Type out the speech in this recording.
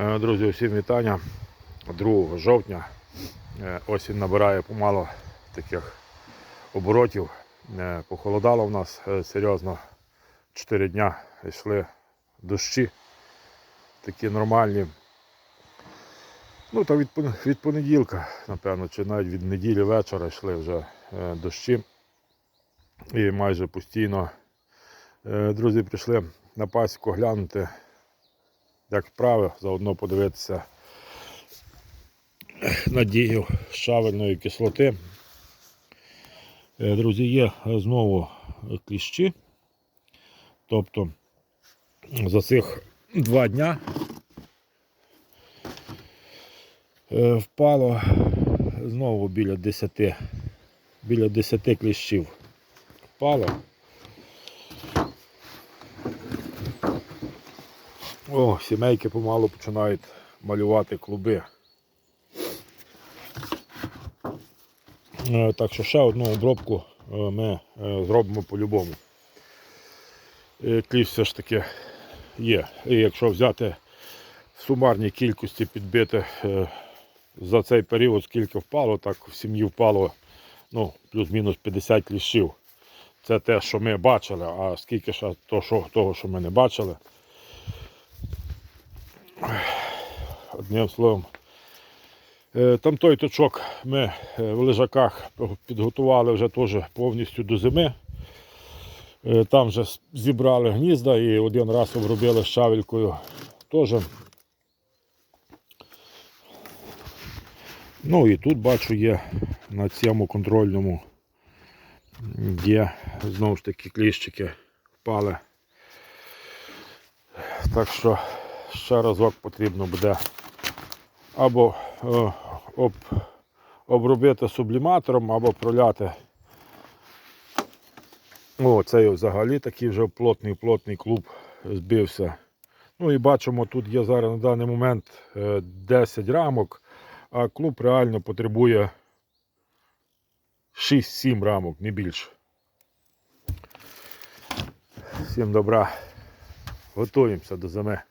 Е, Друзі, усім вітання. 2 жовтня. Е, Осінь набирає помало таких оборотів. Е, Похолодало в нас серйозно. 4 дня йшли дощі. Такі нормальні. Ну та від, від понеділка, напевно, чи навіть від неділі вечора йшли вже дощі. І майже постійно. Друзі, прийшли на пасіку глянути, як справи, заодно подивитися на дію щавельної кислоти. Е, Друзі, є знову кліщі. Тобто за цих два дня е, впало знову біля 10, біля 10 кліщів. Впало. О, сімейки помалу починають малювати клуби. Е, Так що ще одну обробку е, ми е, зробимо по-любому. Кліщ все ж таки є. І якщо взяти в сумарній кількості підбити за цей період, скільки впало, так в сім'ї впало ну, плюс-мінус 50 кліщів. Це те, що ми бачили, а скільки ще того, що ми не бачили. Одним словом. Е, Там той точок ми е, в лежаках підготували вже теж повністю до зими. Е, Там вже зібрали гнізда і один раз обробили щавелькою теж. Ну і тут бачу є на цьому контрольному є знову ж таки кліщики впали. Так що ще разок потрібно буде або е, об, обробити субліматором, або проляти. О, цей взагалі такий вже плотний плотний клуб збився. Ну і бачимо, тут є зараз на даний момент е, 10 рамок, а клуб реально потребує 6-7 рамок, не більше. Всім добра. Готуємося до зими.